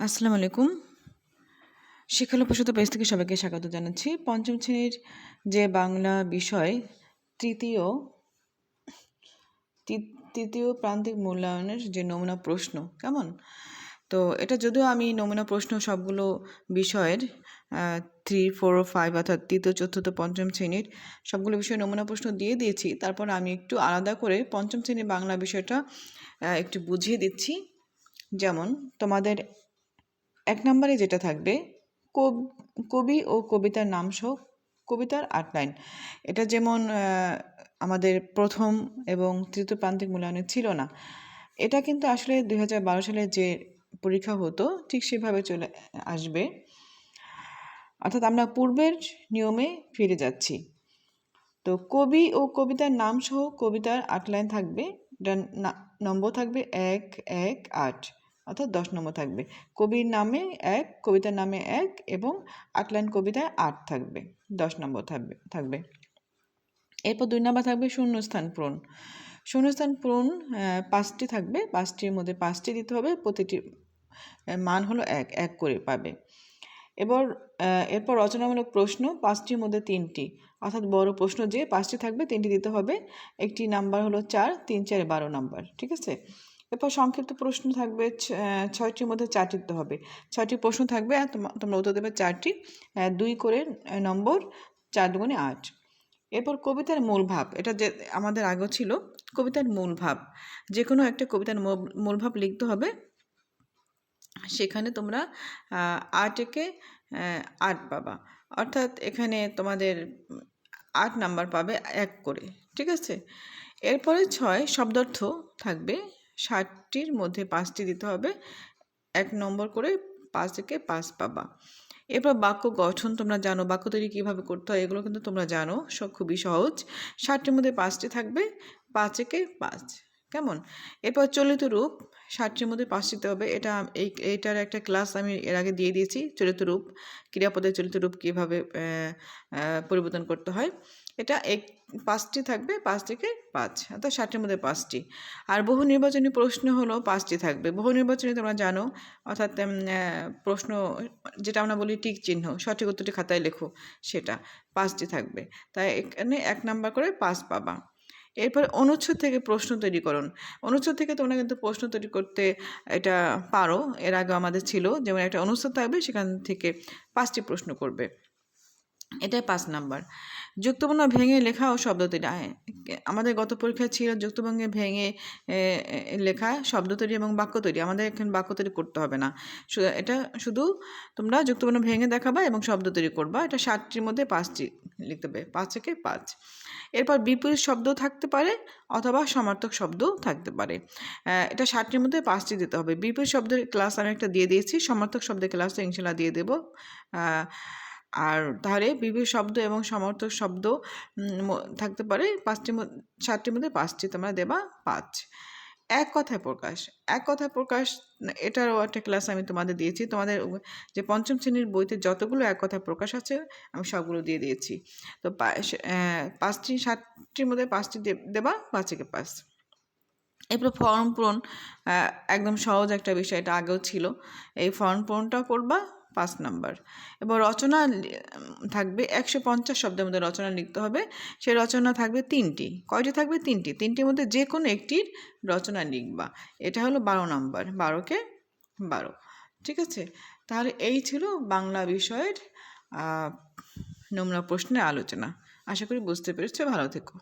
আসসালামু আলাইকুম। শিক্ষালয় প্রসূত পেজ থেকে সবাইকে স্বাগত জানাচ্ছি। পঞ্চম শ্রেণির যে বাংলা বিষয়, তৃতীয় তৃতীয় প্রান্তিক মূল্যায়নের যে নমুনা প্রশ্ন, কেমন? তো এটা যদিও আমি নমুনা প্রশ্ন সবগুলো বিষয়ের থ্রি ফোর ফাইভ অর্থাৎ তৃতীয়, চতুর্থ, পঞ্চম শ্রেণির সবগুলো বিষয়ে নমুনা প্রশ্ন দিয়ে দিয়েছি। তারপর আমি একটু আলাদা করে পঞ্চম শ্রেণির বাংলা বিষয়টা একটু বুঝিয়ে দিচ্ছি। যেমন, তোমাদের এক নম্বরে যেটা থাকবে, কব- ও কবিতার নাম সহ কবিতার আট লাইন। এটা যেমন আমাদের প্রথম এবং তৃতীয় প্রান্তিক মূল্যায়নে ছিল না, এটা কিন্তু আসলে দু হাজার বারো সালে যে পরীক্ষা হতো, ঠিক সেভাবে চলে আসবে। অর্থাৎ আমরা পূর্বের নিয়মে ফিরে যাচ্ছি। তো কবি ও কবিতার নাম সহ কবিতার আট লাইন থাকবে এটার না- নম্বর থাকবে এক এক, আট। অর্থাৎ দশ নম্বর থাকবে। কবির নামে এক, কবিতার নামে এক এবং আট লাইন কবিতায় আট থাকবে। দশ নম্বর থাকবে থাকবে। এরপর দুই নম্বর থাকবে শূন্যস্থান পূরণ। শূন্যস্থান পূরণ পাঁচটি থাকবে। পাঁচটির মধ্যে পাঁচটি দিতে হবে, প্রতিটি মান হলো এক এক করে পাবে। এবার এরপর রচনামূলক প্রশ্ন, পাঁচটির মধ্যে তিনটি। অর্থাৎ বড় প্রশ্ন যে পাঁচটি থাকবে, তিনটি দিতে হবে। একটি নাম্বার হলো চার, তিন চারে বারো নাম্বার, ঠিক আছে? এরপর সংক্ষিপ্ত প্রশ্ন থাকবে ছয়টির মধ্যে চারটি দিতে হবে। ছয়টি প্রশ্ন থাকবে, আর তোমরা উত্তর দেবে চারটি। দুই করে নম্বর, চার দুগুণে আট। এরপর কবিতার মূল ভাব, এটা যে আমাদের আগে ছিল, কবিতার মূল ভাব। যে কোনো একটা কবিতার মূল- ভাব লিখতে হবে। সেখানে তোমরা আট একে আট পাবা। অর্থাৎ এখানে তোমাদের আট নাম্বার পাবে এক করে, ঠিক আছে? এরপরে ছয়, শব্দার্থ থাকবে। ষাটটির মধ্যে পাঁচটি দিতে হবে। এক নম্বর করে পাঁচ থেকে পাঁচ পাবা। এরপর বাক্য গঠন তোমরা জানো। বাক্য তৈরি কীভাবে করতে হয় এগুলো কিন্তু তোমরা জানো। সব খুবই সহজ। ষাটটির মধ্যে পাঁচটি থাকবে। পাঁচ একে পাঁচ। কেমন? এরপর চলিত রূপ, ষাটটির মধ্যে পাঁচ দিতে হবে। এটা এই, এটার একটা ক্লাস আমি এর আগে দিয়ে দিয়েছি, চলিত রূপ, ক্রিয়াপদের চলিত রূপ কীভাবে পরিবর্তন করতে হয়। এটা এক, পাঁচটি থাকবে, পাঁচ থেকে পাঁচ, অর্থাৎ ষাটের মধ্যে পাঁচটি। আর বহু নির্বাচনী প্রশ্ন হলো পাঁচটি থাকবে। বহু নির্বাচনী তোমরা জানো, অর্থাৎ প্রশ্ন যেটা আমরা বলি টিক চিহ্ন, সঠিক উত্তরটি খাতায় লেখো সেটা, পাঁচটি থাকবে। তাই এখানে এক নাম্বার করে পাঁচ পাবা। এরপর অনুচ্ছেদ থেকে প্রশ্ন তৈরি করুন। অনুচ্ছেদ থেকে তোমরা কিন্তু প্রশ্ন তৈরি করতে এটা পারো। এর আগে আমাদের ছিল যেমন একটা অনুচ্ছেদ থাকবে, সেখান থেকে পাঁচটি প্রশ্ন করবে। এটাই পাঁচ নাম্বার। যুক্তবর্ণ ভেঙে লেখা ও শব্দ তৈরি। আয়, আমাদের গত পরীক্ষা ছিল যুক্তবঙ্গে ভেঙে লেখা শব্দ তৈরি এবং বাক্য তৈরি। আমাদের এখানে বাক্য তৈরি করতে হবে না। এটা শুধু তোমরা যুক্তবর্ণ ভেঙে দেখাবা এবং শব্দ তৈরি করবা। এটা সাতটির মধ্যে পাঁচটি লিখতে হবে পাঁচ থেকে পাঁচ। এরপর বিপরীত শব্দ থাকতে পারে অথবা সমার্থক শব্দও থাকতে পারে। এটা সাতটির মধ্যে পাঁচটি দিতে হবে। বিপরীত শব্দের ক্লাস আমি একটা দিয়ে দিয়েছি। সমার্থক শব্দের ক্লাস ইনশাল্লাহ দিয়ে দেবো। আর তাহলে বিপরীত শব্দ এবং সমর্থক শব্দ থাকতে পারে পাঁচটির মধ্যে ষাটটির মধ্যে পাঁচটি তোমরা দেবা পাঁচ। এক কথায় প্রকাশ, এক কথায় প্রকাশ, এটারও একটা ক্লাস আমি তোমাদের দিয়েছি। তোমাদের যে পঞ্চম শ্রেণির বইতে যতগুলো এক কথায় প্রকাশ আছে, আমি সবগুলো দিয়ে দিয়েছি। তো পাঁচটি, সাতটির মধ্যে পাঁচটি দেবা, পাঁচ থেকে পাঁচ। এরপর ফর্ম পূরণ একদম সহজ একটা বিষয়, এটা আগেও ছিল। এই ফর্ম পূরণটাও করবা, পাঁচ নাম্বার। এবার রচনা থাকবে একশো পঞ্চাশ শব্দের মধ্যে রচনা লিখতে হবে। সেই রচনা থাকবে তিনটি। কয়টি থাকবে? তিনটি। তিনটির মধ্যে যে কোনো একটির রচনা লিখবা। এটা হলো বারো নাম্বার। বারোকে বারো। ঠিক আছে? তাহলে এই ছিল বাংলা বিষয়ের নমুনা প্রশ্নের আলোচনা। আশা করি বুঝতে পেরেছ। ভালো থেকো।